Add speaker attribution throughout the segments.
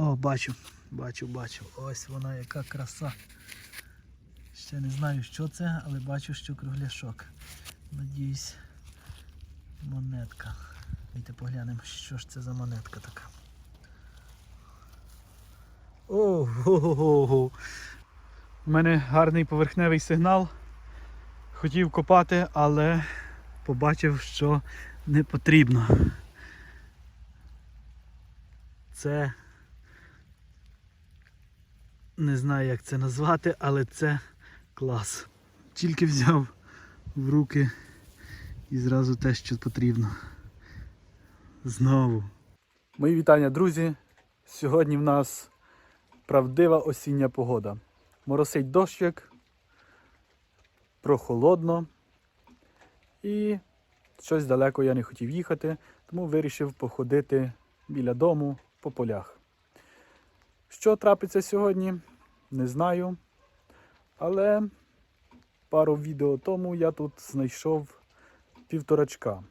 Speaker 1: О, бачу, бачу, бачу. Ось вона яка краса. Ще не знаю, що це, але бачу, що кругляшок. Надіюсь, монетка. Давайте поглянемо, що ж це за монетка така. Ого! У мене гарний поверхневий сигнал. Хотів копати, але побачив, що не потрібно. Це не знаю, як це назвати, але це клас. Тільки взяв в руки і зразу те, що потрібно. Знову. Мої вітання, друзі. Сьогодні в нас правдива осіння погода. Моросить дощик, прохолодно. І щось далеко я не хотів їхати, тому вирішив походити біля дому по полях. Що трапиться сьогодні, не знаю. Але пару відео тому я тут знайшов півторачка.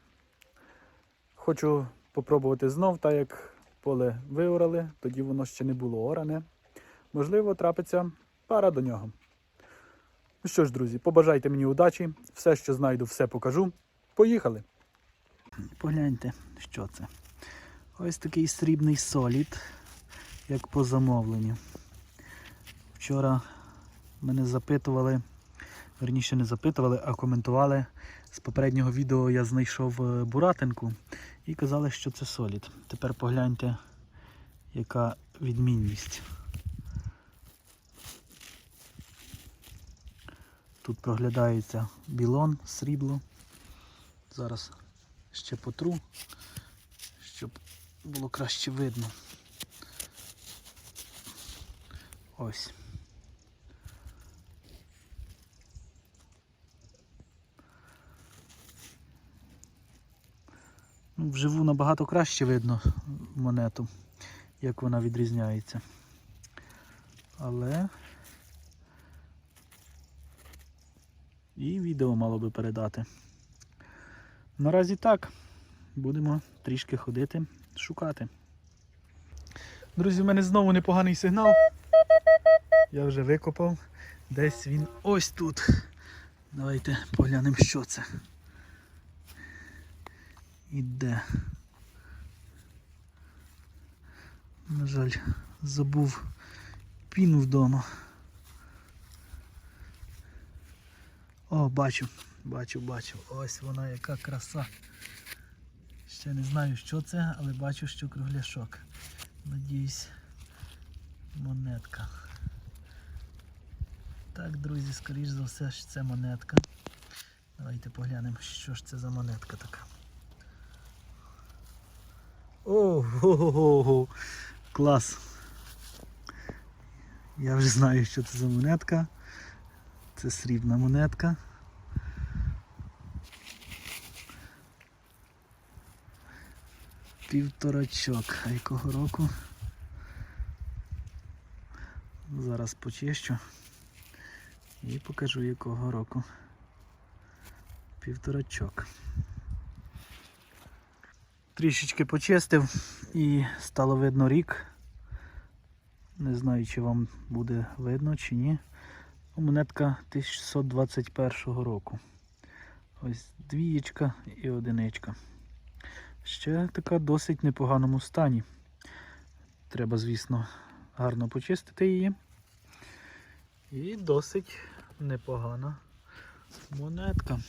Speaker 1: Хочу попробувати знов, так як поле виорали, тоді воно ще не було оране. Можливо, трапиться пара до нього. Ну що ж, друзі, побажайте мені удачі. Все, що знайду, все покажу. Поїхали! Погляньте, що це. Ось такий срібний солід, як по замовленню. Вчора мене запитували, верніше не запитували, а коментували. З попереднього відео я знайшов е, буратинку і казали, що це солід. Тепер погляньте, яка відмінність. Тут проглядається білон, срібло. Зараз ще потру, щоб було краще видно. Ось. Ну, Вживу набагато краще видно монету, як вона відрізняється. Але і відео мало би передати. Наразі так. Будемо трішки ходити, шукати. Друзі, в мене знову непоганий сигнал. Я вже викопав. Десь він ось тут. Давайте поглянемо, що це. Іде. На жаль, забув піну вдома. О, бачу, бачу, бачу. Ось вона яка краса. Ще не знаю, що це, але бачу, що кругляшок. Надіюсь, монетка. Так, друзі, скоріш за все, що це монетка. Давайте поглянемо, що ж це за монетка така. Ого-го-го! клас. Я вже знаю, що це за монетка. Це срібна монетка. Півторачок. А якого року? Зараз почищу і покажу якого року. Півторачок. Трішечки почистив і стало видно рік. Не знаю, чи вам буде видно чи ні. Монетка 1621 року. Ось двієчка і одиничка. Ще така досить непоганому стані. Треба, звісно, гарно почистити її. І досить непогана монетка.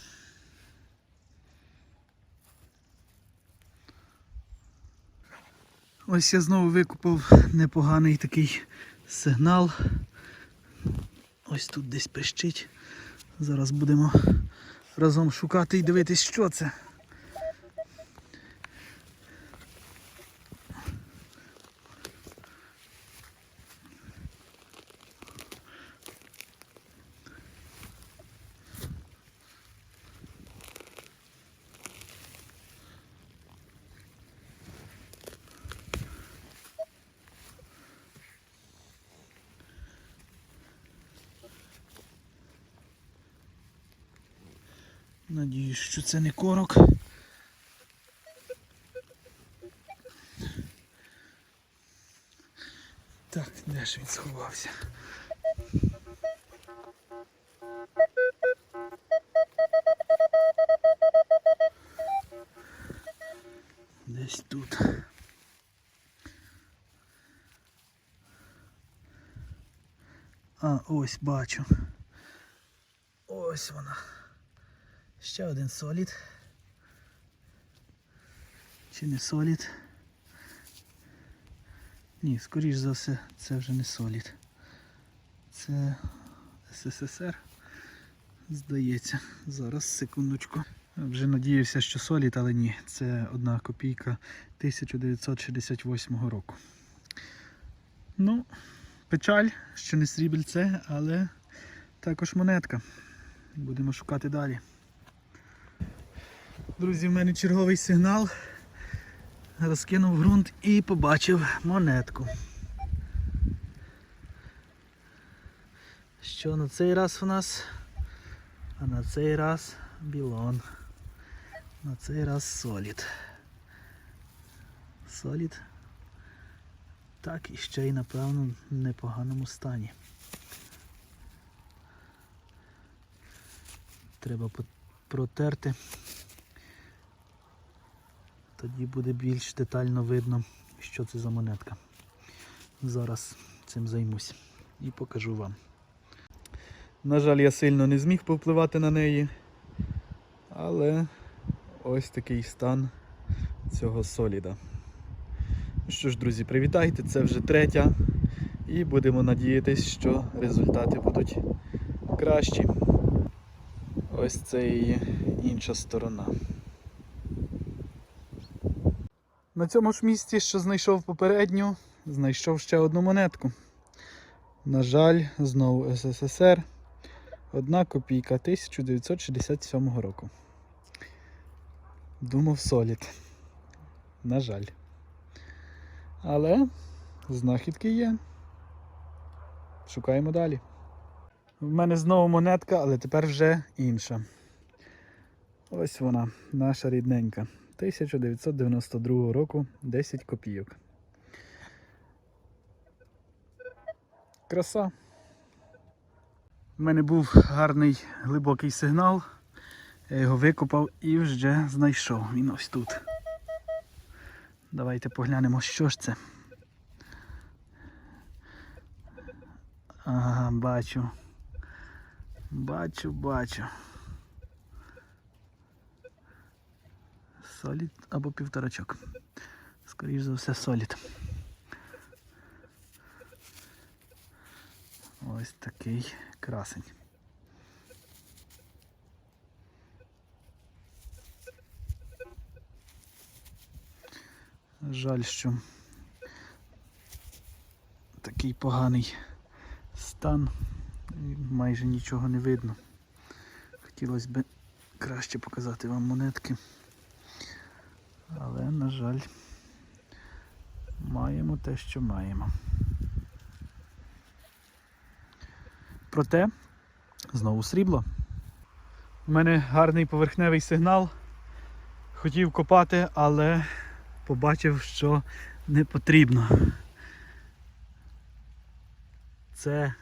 Speaker 1: Ось я знову викупав непоганий такий сигнал. Ось тут десь пищить. Зараз будемо разом шукати і дивитись, що це. Надіюсь, що це не корок. Так, де ж він сховався? Десь тут. А, ось бачу. Ось вона. Ще один солід. Чи не солід? Ні, скоріш за все, це вже не солід. Це СССР. Здається. Зараз, секундочку. Вже надіявся, що солід, але ні. Це одна копійка 1968 року. Ну, печаль, що не срібельце, але також монетка. Будемо шукати далі. Друзі, в мене черговий сигнал. Розкинув ґрунт і побачив монетку. Що на цей раз у нас? А на цей раз білон. На цей раз солід. Солід. Так, і ще й напевно в непоганому стані. Треба протерти. Тоді буде більш детально видно, що це за монетка. Зараз цим займусь і покажу вам. На жаль, я сильно не зміг повпливати на неї, але ось такий стан цього соліда. Ну що ж, друзі, привітайте, це вже третя. І будемо надіятись, що результати будуть кращі. Ось це її інша сторона. На цьому ж місці, що знайшов попередню, знайшов ще одну монетку. На жаль, знову СССР. Одна копійка 1967 року. Думав солід. На жаль. Але знахідки є. Шукаємо далі. В мене знову монетка, але тепер вже інша. Ось вона, наша рідненька. 1992 року 10 копійок. Краса. У мене був гарний глибокий сигнал. Я його викопав і вже знайшов. Він ось тут. Давайте поглянемо, що ж це. Ага, бачу. Бачу, бачу. Солід або півторачок. Скоріше за все, солід. Ось такий красень. Жаль, що такий поганий стан, майже нічого не видно. Хотілося б краще показати вам монетки. Але, на жаль, маємо те, що маємо. Проте, знову срібло. У мене гарний поверхневий сигнал. Хотів копати, але побачив, що не потрібно. Це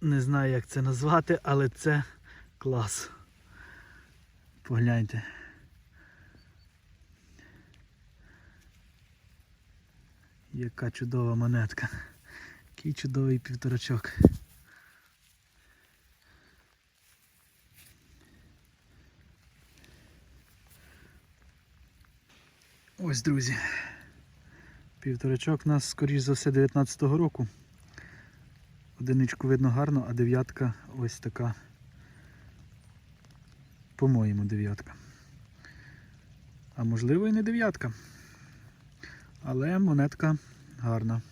Speaker 1: не знаю, як це назвати, але це клас. Погляньте. Яка чудова монетка. Який чудовий півторачок. Ось, друзі. Півторачок у нас, скоріш за все, 19-го року. Одиничку видно гарно, а дев'ятка ось така. По-моєму, дев'ятка. А можливо і не дев'ятка. Але монетка гарна.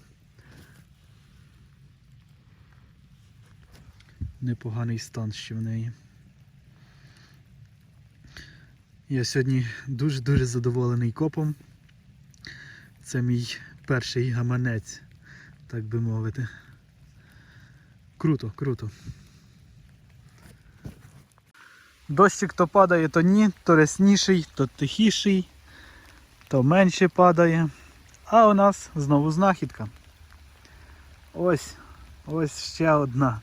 Speaker 1: Непоганий стан ще в неї. Я сьогодні дуже-дуже задоволений копом. Це мій перший гаманець, так би мовити. Круто, круто. Дощик то падає, то ні, то рясніший, то тихіший, то менше падає. А у нас знову знахідка. Ось, ось ще одна.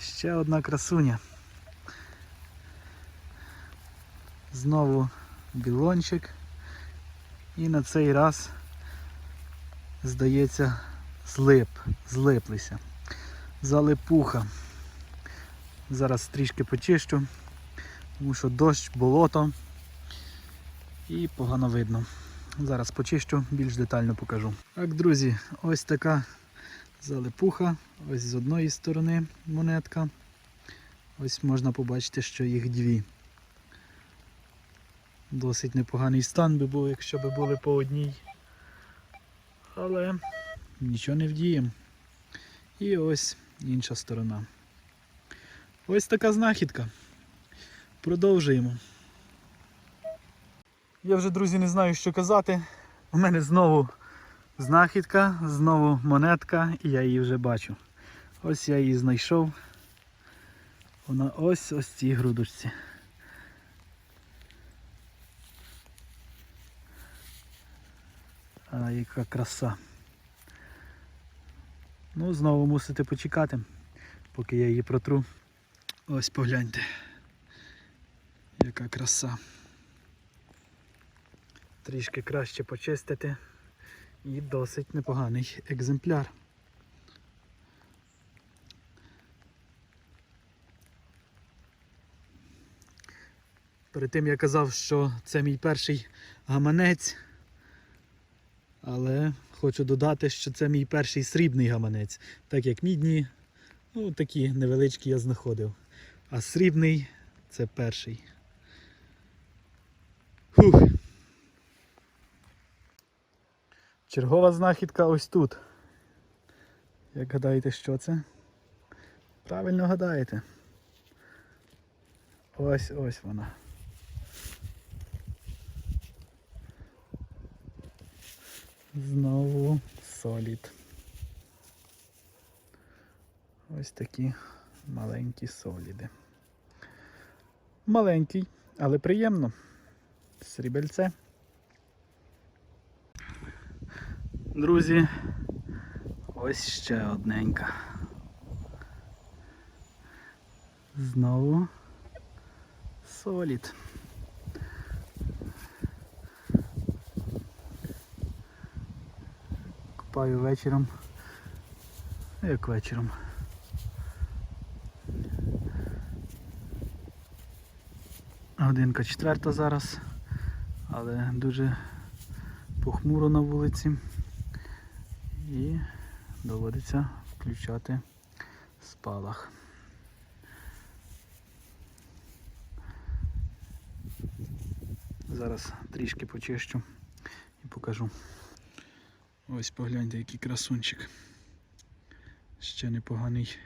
Speaker 1: Ще одна красуня. Знову білончик. І на цей раз, здається, злип, злиплися. Залипуха. Зараз трішки почищу, тому що дощ, болото і погано видно. Зараз почищу, більш детально покажу. Так, друзі, ось така залипуха. Ось з одної сторони монетка. Ось можна побачити, що їх дві. Досить непоганий стан би був, якщо б були по одній. Але нічого не вдіємо. І ось інша сторона. Ось така знахідка. Продовжуємо. Я вже, друзі, не знаю, що казати. У мене знову знахідка, знову монетка, і я її вже бачу. Ось я її знайшов. Вона ось ось цій грудочці. А яка краса. Ну, знову мусите почекати, поки я її протру. Ось погляньте. Яка краса. Трішки краще почистити. І досить непоганий екземпляр. Перед тим я казав, що це мій перший гаманець. Але хочу додати, що це мій перший срібний гаманець. Так як мідні, ну такі невеличкі я знаходив. А срібний це перший. Фух. Чергова знахідка ось тут. Як гадаєте, що це? Правильно гадаєте. Ось ось вона. Знову солід. Ось такі маленькі соліди. Маленький, але приємно. Срібельце. Друзі, ось ще одненька. Знову солід. Купаю вечором. Як вечором. Годинка четверта зараз, але дуже похмуро на вулиці доводиться включати спалах. Зараз трішки почищу і покажу. Ось погляньте, який красунчик. Ще непоганий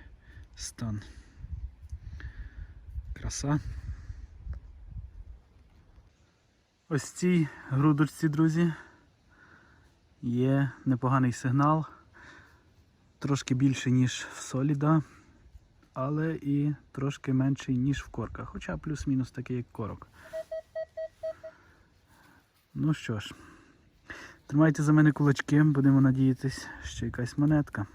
Speaker 1: стан. Краса. Ось цій грудочці, друзі, є непоганий сигнал. Трошки більше, ніж в соліда, але і трошки менший, ніж в корках. Хоча плюс-мінус такий, як корок. Ну що ж, тримайте за мене кулачки, будемо надіятись, що якась монетка.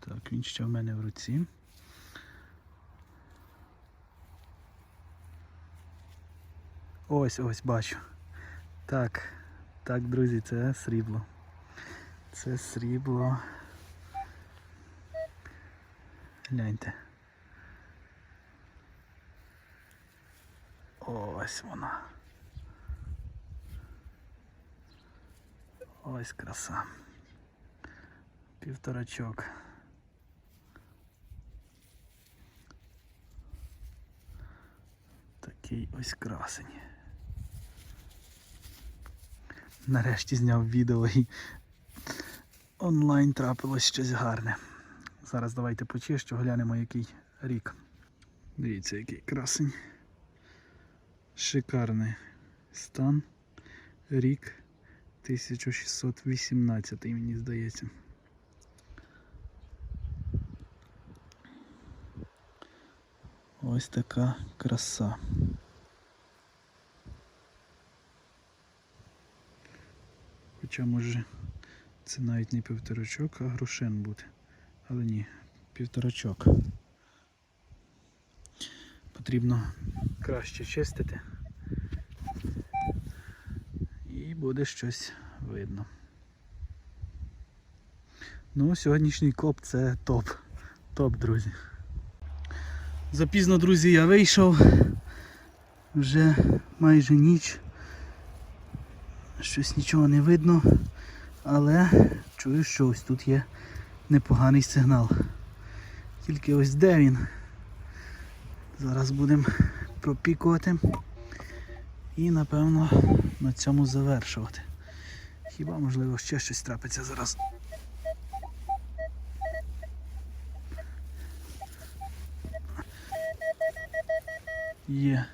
Speaker 1: Так, він ще в мене в руці. Ось ось бачу. Так, так, друзі, це срібло. Це срібло. Гляньте. Ось вона. Ось краса. Півторачок. Такий ось красень. Нарешті зняв відео і онлайн трапилось щось гарне. Зараз давайте почищу, глянемо який рік. Дивіться, який красень. Шикарний стан. Рік 1618, мені здається. Ось така краса. Хоча може це навіть не півторачок, а грушин буде. Але ні, півторачок. Потрібно краще чистити. І буде щось видно. Ну, сьогоднішній коп це топ. Топ, друзі. Запізно, друзі, я вийшов. Вже майже ніч. Щось нічого не видно, але чую, що ось тут є непоганий сигнал. Тільки ось де він. Зараз будемо пропікувати і напевно на цьому завершувати. Хіба можливо ще щось трапиться зараз. Є.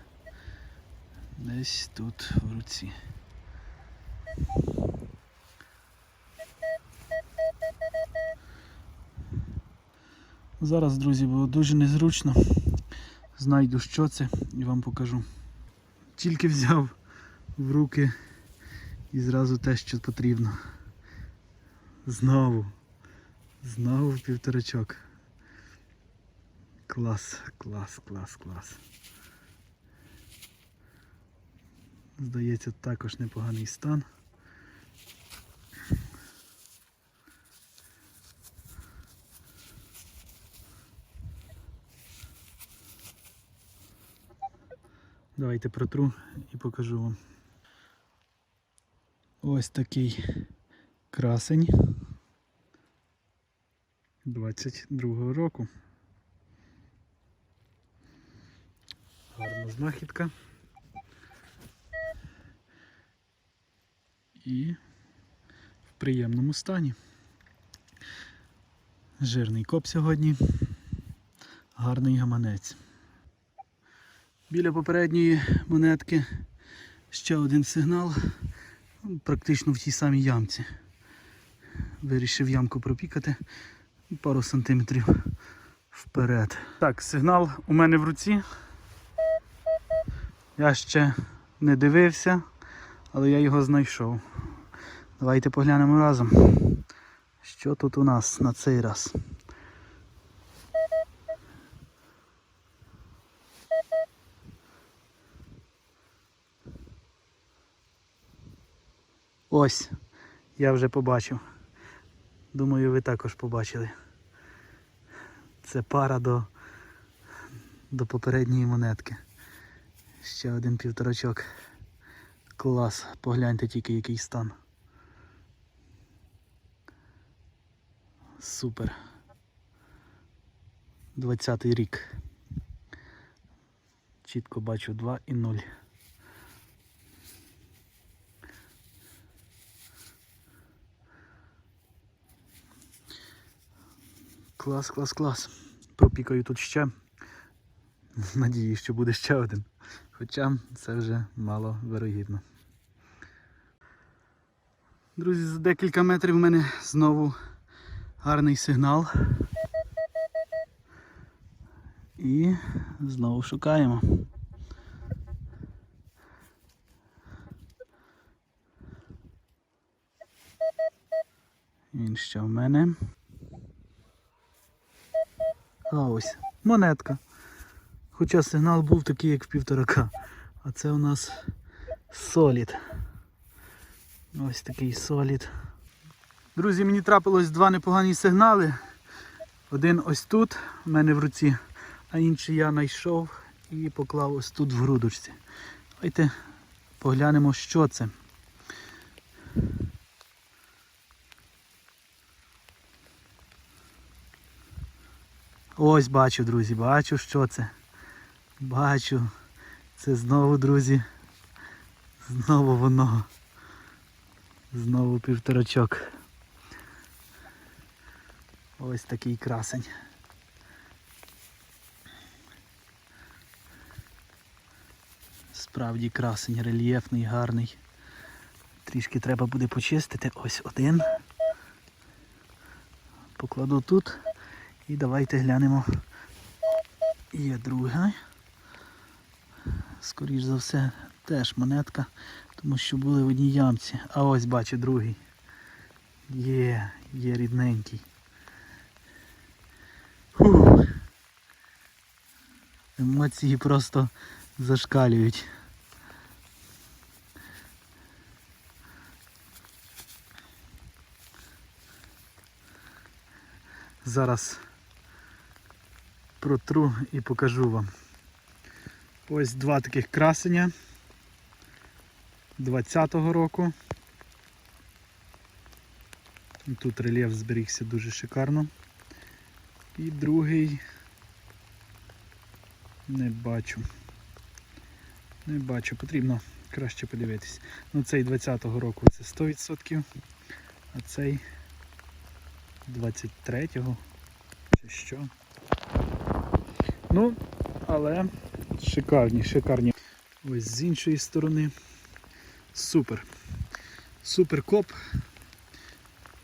Speaker 1: Десь тут в руці. Зараз, друзі, було дуже незручно. Знайду, що це і вам покажу. Тільки взяв в руки і зразу те, що потрібно. Знову. Знову півторачок. Клас, клас, клас, клас. Здається, також непоганий стан. Давайте протру і покажу вам. Ось такий красень 22-го року. Гарна знахідка. І в приємному стані. Жирний коп сьогодні. Гарний гаманець. Біля попередньої монетки ще один сигнал, практично в тій самій ямці. Вирішив ямку пропікати пару сантиметрів вперед. Так, сигнал у мене в руці. Я ще не дивився, але я його знайшов. Давайте поглянемо разом, що тут у нас на цей раз. Ось, я вже побачив. Думаю, ви також побачили. Це пара до, до попередньої монетки. Ще один півторачок. Клас, погляньте тільки який стан. Супер. 20-й рік. Чітко бачу 2 і 0. Клас, клас, клас. Пропікаю тут ще. Надію, що буде ще один. Хоча це вже мало вирогідно. Друзі, за декілька метрів в мене знову гарний сигнал. І знову шукаємо. Він ще в мене. А ось монетка. Хоча сигнал був такий, як в півторака. А це у нас солід. Ось такий солід. Друзі, мені трапилось два непогані сигнали. Один ось тут, у мене в руці, а інший я знайшов і поклав ось тут в грудочці. Давайте поглянемо, що це. Ось бачу, друзі, бачу, що це. Бачу. Це знову, друзі. Знову воно. Знову півторачок. Ось такий красень. Справді красень, рельєфний, гарний. Трішки треба буде почистити. Ось один. Покладу тут. І давайте глянемо. Є друга. Скоріш за все, теж монетка, тому що були в одній ямці. А ось бачу другий. Є, є рідненький. Фух. Емоції просто зашкалюють. Зараз протру і покажу вам. Ось два таких красення 20-го року. Тут рельєф зберігся дуже шикарно. І другий не бачу. Не бачу, потрібно краще подивитись. Ну цей 20-го року це 100%, а цей 23-го чи що. Ну, але шикарні, шикарні. Ось з іншої сторони. Супер. Супер коп.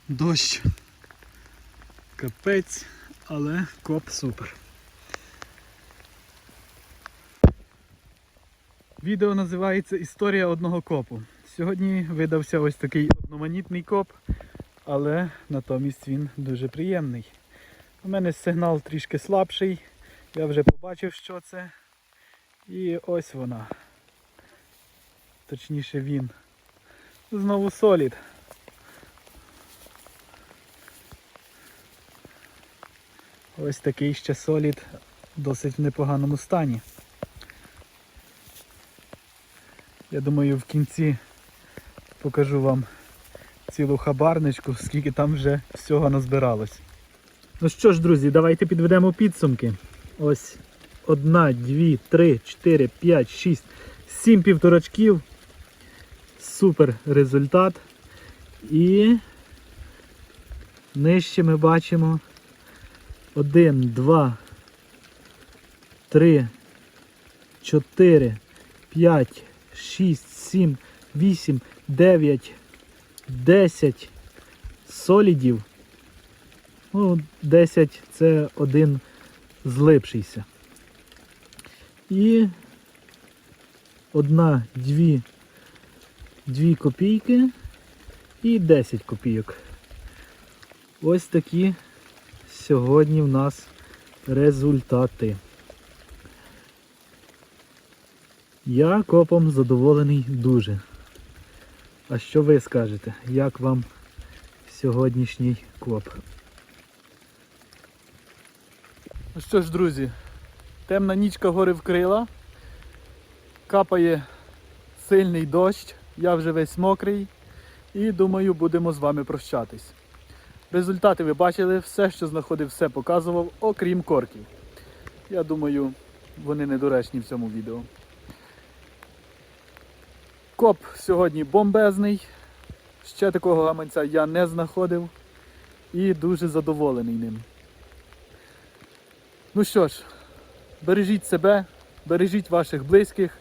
Speaker 1: Дощ. Капець, але коп супер. Відео називається Історія одного копу. Сьогодні видався ось такий одноманітний коп, але натомість він дуже приємний. У мене сигнал трішки слабший. Я вже побачив, що це. І ось вона. Точніше він. Знову солід. Ось такий ще солід досить в непоганому стані. Я думаю, в кінці покажу вам цілу хабарничку, скільки там вже всього назбиралось. Ну що ж, друзі, давайте підведемо підсумки. Ось одна, дві, три, чотири, п'ять, шість, сім півторачків. Супер результат. І нижче ми бачимо один, два, три, чотири, п'ять, шість, сім, вісім, дев'ять, десять солідів. Ну, 10 це один злипшийся. І одна, дві, дві копійки і 10 копійок. Ось такі сьогодні в нас результати. Я копом задоволений дуже. А що ви скажете? Як вам сьогоднішній коп? Ну що ж, друзі, темна нічка гори вкрила, капає сильний дощ, я вже весь мокрий і думаю, будемо з вами прощатись. Результати ви бачили, все, що знаходив, все показував, окрім корків. Я думаю, вони недоречні в цьому відео. Коп сьогодні бомбезний. Ще такого гаманця я не знаходив і дуже задоволений ним. Ну що ж, бережіть себе, бережіть ваших близьких.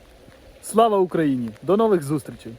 Speaker 1: Слава Україні! До нових зустрічей!